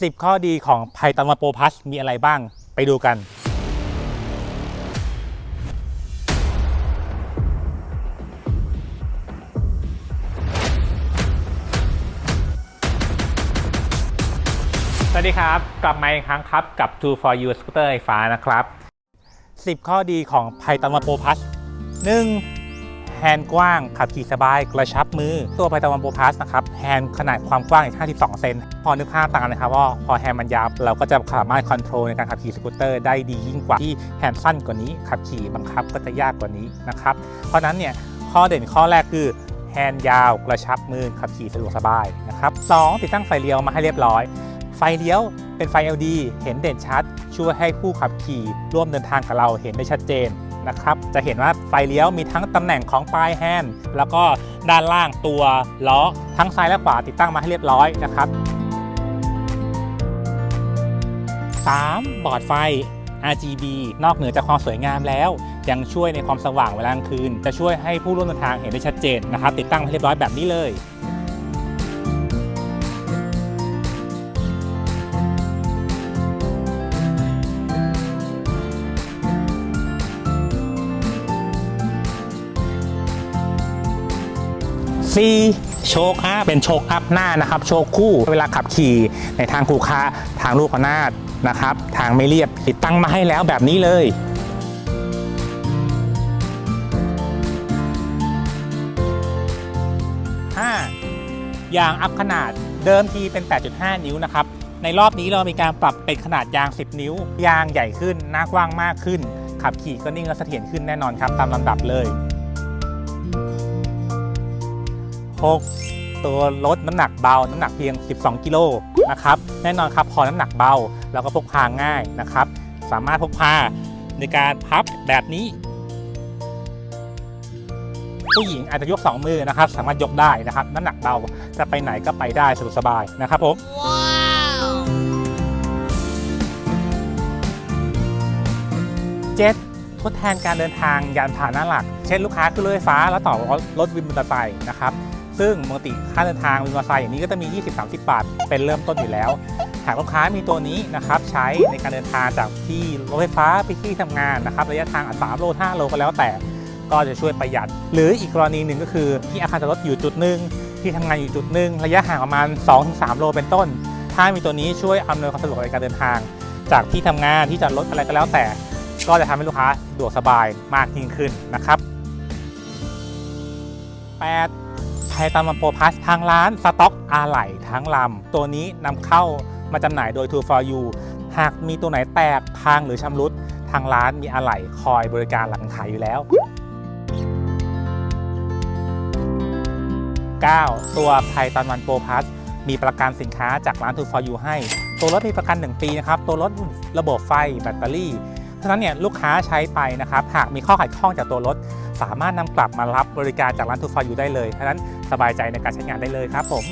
10 ข้อดีของไพตอนมาโปรพัสมีอะไรบ้างไปดูกัน สวัสดีครับ กลับมาอีกครั้งครับกับ Two for You สกูตเตอร์ไฟฟ้านะครับ 10 ข้อดีของ Python Pro Plus 1. แฮนด์กว้าง ขับขี่สบาย กระชับมือ ตัว Python Pro Plus นะครับ แฮนด์ขนาดความกว้างอีก 52 เซน พอนึกภาพตามนะครับว่าพอแฮนด์มันยาวเราก็จะสามารถคอนโทรลในการขับขี่สกูตเตอร์ได้ดียิ่งกว่าที่แฮนด์สั้นกว่านี้ ขับขี่บังคับก็จะยากกว่านี้นะครับ เพราะนั้นเนี่ยข้อเด่นข้อแรกคือแฮนด์ยาว กระชับมือ ขับขี่สะดวกสบายนะครับ 2. ติดตั้งไฟเลี้ยวมาให้เรียบร้อย ไฟเลี้ยวเป็นไฟ LED เห็นเด่นชัด ช่วยให้ผู้ขับขี่ร่วมเดินทางกับเราเห็นได้ชัดเจน นะครับ จะเห็นว่าไฟเลี้ยวมีทั้งตำแหน่งของปลายแฮนด์แล้วก็ด้านล่างตัวล้อทั้งซ้ายและขวาติดตั้งมาให้เรียบร้อยนะครับ 3. บอร์ดไฟ RGB นอกเหนือจากความสวยงามแล้ว ยังช่วยในความสว่างเวลากลางคืน จะช่วยให้ผู้ร่วมเดินทางเห็นได้ชัดเจนนะครับ ติดตั้งให้เรียบร้อยแบบนี้เลย 4. โชคอัพเป็นโชคอัพหน้านะครับ โชคคู่เวลาขับขี่ในทางคูคาทางลูกระนาดนะครับ ทางไม่เรียบติดตั้งมาให้แล้วแบบนี้เลย 5. ยางอัพขนาดเดิมทีเป็น 8.5 นิ้วนะครับ ในรอบนี้เรามีการปรับเป็นขนาดยาง 10 นิ้ว ยางใหญ่ขึ้น หน้ากว้างมากขึ้น ขับขี่ก็นิ่งและเสถียรขึ้นแน่นอนครับ ตามลำดับเลย 6ตัวรถน้ำหนักเบา น้ำหนักเพียง 12 กิโลนะครับ แน่นอนครับพอน้ำหนักเบาแล้วก็พกพาง่ายนะครับ สามารถพกพาในการพับแบบนี้ ผู้หญิงอาจจะยก 2 มือนะครับ สามารถยกได้นะครับ น้ำหนักเบาจะไปไหนก็ไปได้สะดวกสบายนะครับผมเจ็ดทดแทนการเดินทางยานพาหนะหลัก เช่นลูกค้าขึ้นรถไฟฟ้า แล้วต่อรถวินมอเตอร์ไซค์นะครับ ซึ่งปกติค่าเดินทางวินมอเตอร์ไซค์อย่างนี้ก็จะมี 20-30 บาท เป็นเริ่มต้นอยู่แล้ว หากลูกค้ามีตัวนี้นะครับใช้ในการเดินทางจากที่รถไฟฟ้าไปที่ทำงานนะครับระยะทางอาจ3โล5โลก็แล้วแต่ ก็จะช่วยประหยัด หรืออีกกรณีหนึ่งก็คือที่อาคารจอดรถอยู่จุดหนึ่งที่ทำงานอยู่จุดหนึ่งระยะห่างประมาณ 2-3 โลเป็นต้น ถ้ามีตัวนี้ช่วยอำนวยความสะดวกในการเดินทาง จากที่ทำงานที่จอดรถอะไรก็แล้วแต่ ก็จะทำให้ลูกค้าสะดวกสบายมากยิ่งขึ้นนะครับ 8. ไทยตามันโปรพัสทางร้านสต็อกอะไหล่ทั้งลำ ตัวนี้นำเข้ามาจำหน่ายโดย True for You หากมีตัวไหนแตกพังหรือชำรุด ทางร้านมีอะไหล่คอยบริการหลังขายอยู่แล้ว 9. ตัวไทยตอนวันโปรพัสมีประกันสินค้าจากร้าน True for You ให้ ตัวรถมีประกัน 1 ปีนะครับ ตัวรถระบบไฟ แบตเตอรี่ ฉะนั้นเนี่ยลูกค้าใช้ไปนะครับหากมีข้อขัดข้องจากตัวรถ สามารถนำกลับมารับบริการจากร้าน True for You ได้เลยฉะนั้นสบายใจในการใช้งานได้เลยครับผม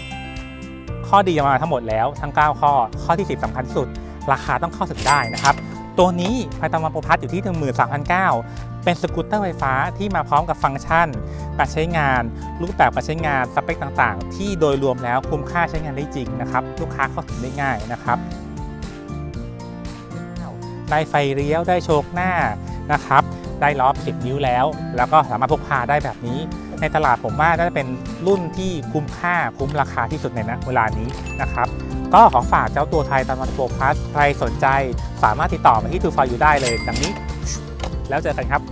ข้อดีมาทั้งหมดแล้วทั้ง 9 ข้อข้อที่ 10สำคัญสุด ราคาต้องเข้าสึกได้นะครับตัวนี้ไพตามาโปรพัทอยู่ที่ 13,900เป็นสกูตเตอร์ไฟฟ้าที่มาพร้อมกับฟังก์ชัน การใช้งาน รูปแบบการใช้งานสเปคต่างๆ ที่โดยรวมแล้วคุ้มค่าใช้งานได้จริงนะครับลูกค้าเข้าถึงได้ง่ายนะครับ ได้ไฟเลี้ยวได้โชกหน้านะครับ ได้ล้อ 10 นิ้วแล้ว แล้วก็สามารถพกพาได้แบบนี้ ในตลาดผมว่าน่าจะเป็นรุ่นที่คุ้มค่าคุ้มราคาที่สุดในณเวลานี้นะครับก็ขอฝากเจ้าตัวไทยตันวันโปรพัสใครสนใจ สามารถติดต่อมาที่ทูฟาอยู่ได้เลยดังนี้ แล้วเจอกันครับ